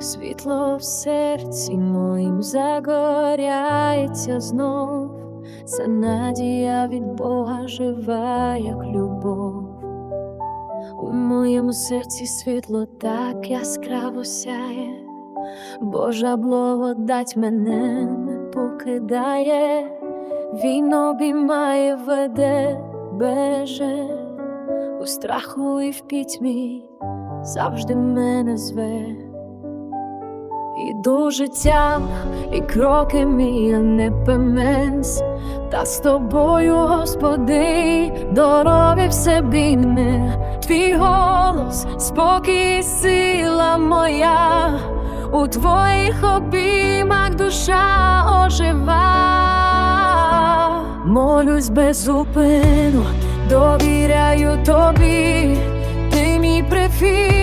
світло в серці моїм загоряється знов, це надія від Бога жива, як любов. У моєму серці світло так яскраво сяє, Божа благодать мене не покидає, він обіймає, веде, береже, у страху і в пітьмі завжди мене зве. Іду життям, і кроки мій не пеменс, та з тобою, Господи, дороги все бійне, твій голос, спокій, сила моя, у твоїх обіймах душа ожива, молюсь без зупину, довіряю тобі, ти мій прифісток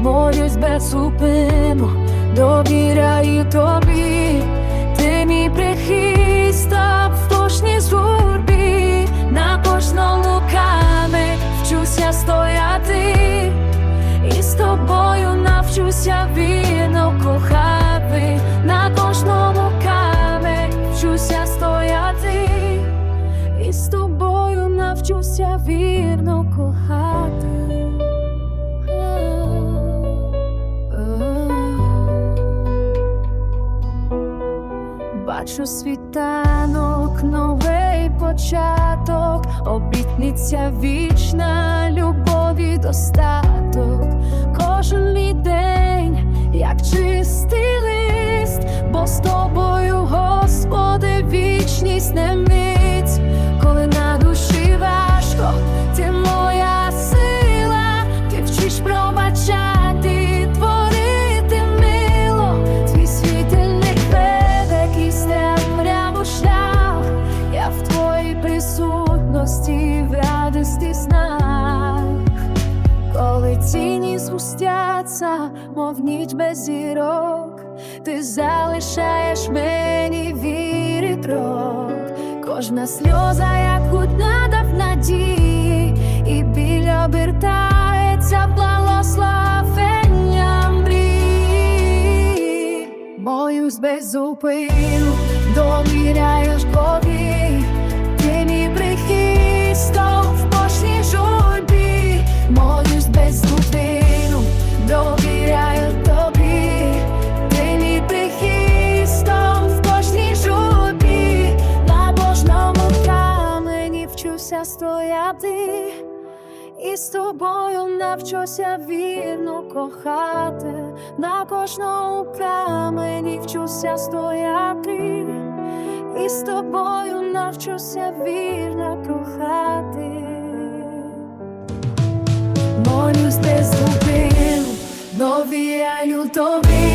молюсь без зупину, довіряю тобі, ти мій прихисток в кожній журбі, на кожному камені вчуся стояти, і з тобою навчуся вірно кохати, на кожному камені вчуся стояти, і з тобою навчуся вірно кохати. Бачу світанок, новий початок, обітниця вічна, любов і достаток. Кожен мій день, як чистий лист, бо з тобою, Господи, вічність не мить, радості снах. Коли тіні згустяться, мов ніч без зірок, ти залишаєш мені віри крок. Кожна сльоза, як одна в надії, і біль обертається благословення мрій. Боюсь без зупину, довіряєш Богі, ти стояти. І з тобою навчуся вірно кохати, на кожному камені вчуся стояти, і з тобою навчуся вірно кохати. Молюсь без зупину, довіряю тобі,